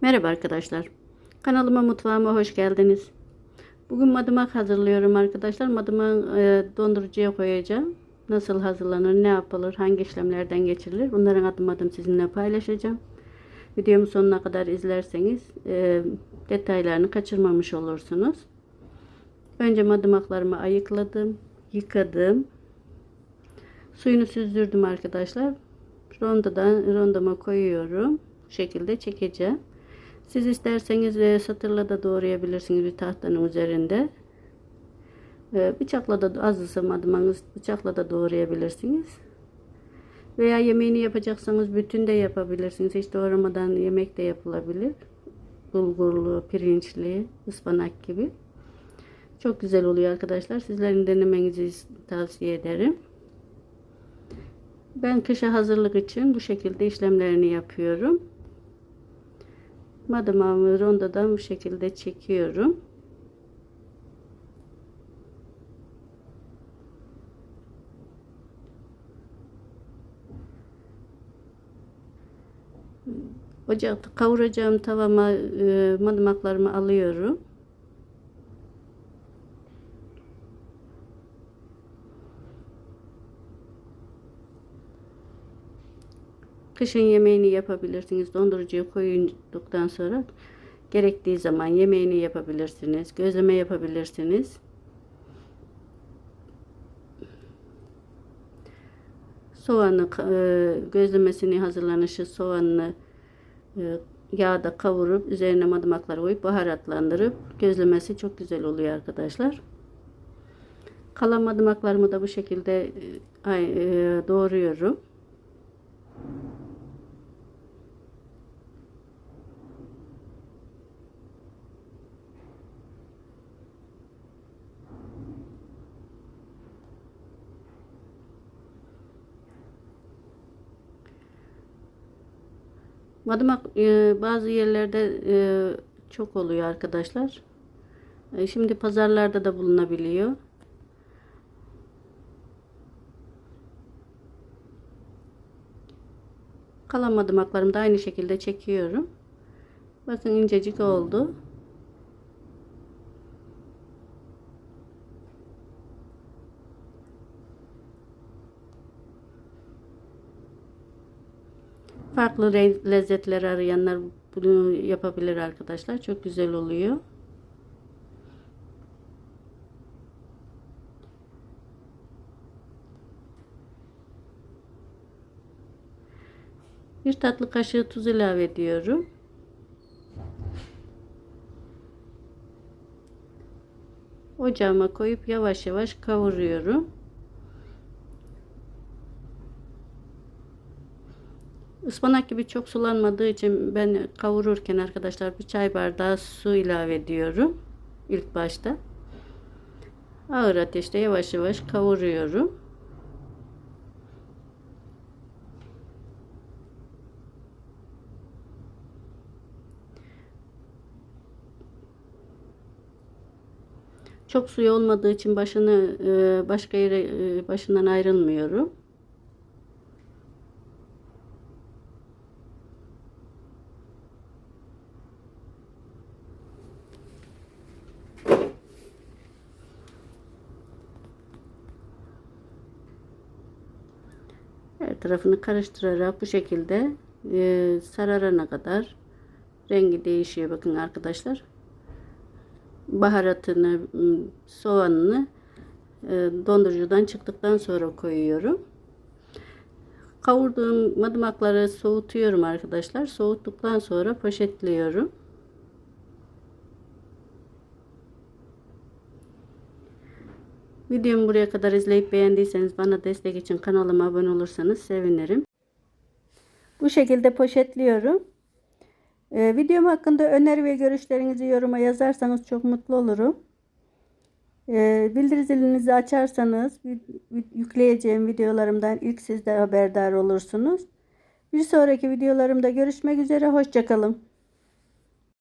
Merhaba arkadaşlar. Kanalıma mutfağıma hoş geldiniz. Bugün madımak hazırlıyorum arkadaşlar. Madımağı e, dondurucuya koyacağım. Nasıl hazırlanır, ne yapılır, hangi işlemlerden geçirilir bunların adım adım sizinle paylaşacağım. Videomu sonuna kadar izlerseniz e, detaylarını kaçırmamış olursunuz. Önce madımaklarımı ayıkladım, yıkadım. Suyunu süzdürdüm arkadaşlar. Rondodan rondoma koyuyorum. Bu şekilde çekeceğim. Siz isterseniz e, satırla da doğrayabilirsiniz bir tahtanın üzerinde. Bıçakla da az ısırmadığınız bıçakla da doğrayabilirsiniz. Veya yemeğini yapacaksanız bütün de yapabilirsiniz. Hiç doğramadan yemek de yapılabilir. Bulgurlu, pirinçli, ıspanak gibi. Çok güzel oluyor arkadaşlar. Sizlerin denemenizi tavsiye ederim. Ben kışa hazırlık için bu şekilde işlemlerini yapıyorum. Madamamı rondodan bu şekilde çekiyorum. Ocakta kavuracağım tavama e, madımaklarımı alıyorum. Kışın yemeğini yapabilirsiniz. Dondurucuya koyduktan sonra gerektiği zaman yemeğini yapabilirsiniz. Gözleme yapabilirsiniz. Soğanı e, gözlemesini hazırlanışı soğanını e, yağda kavurup üzerine madımakları koyup baharatlandırıp gözlemesi çok güzel oluyor arkadaşlar. Kalan madımaklarımı da bu şekilde e, doğruyorum. Madımak e, bazı yerlerde e, çok oluyor arkadaşlar. E, şimdi pazarlarda da bulunabiliyor. Kalan madımaklarımı da aynı şekilde çekiyorum. Bakın incecik oldu. Farklı lezzetler arayanlar bunu yapabilir arkadaşlar. Çok güzel oluyor. Bir tatlı kaşığı tuz ilave ediyorum. Ocağıma koyup yavaş yavaş kavuruyorum. Ispanak gibi çok sulanmadığı için ben kavururken arkadaşlar bir çay bardağı su ilave ediyorum. ilk başta. Ağır ateşte yavaş yavaş kavuruyorum. Çok suyu olmadığı için başını başka yere başından ayrılmıyorum. Her tarafını karıştırarak bu şekilde e, sararana kadar rengi değişiyor. Bakın arkadaşlar. Baharatını, soğanını e, dondurucudan çıktıktan sonra koyuyorum. Kavurduğum madımakları soğutuyorum arkadaşlar. Soğuttuktan sonra poşetliyorum. Videomu buraya kadar izleyip beğendiyseniz bana destek için kanalıma abone olursanız sevinirim. Bu şekilde poşetliyorum. Ee, videom hakkında öneri ve görüşlerinizi yoruma yazarsanız çok mutlu olurum. Ee, bildirim zilinizi açarsanız yükleyeceğim videolarımdan ilk siz de haberdar olursunuz. Bir sonraki videolarımda görüşmek üzere. Hoşçakalın.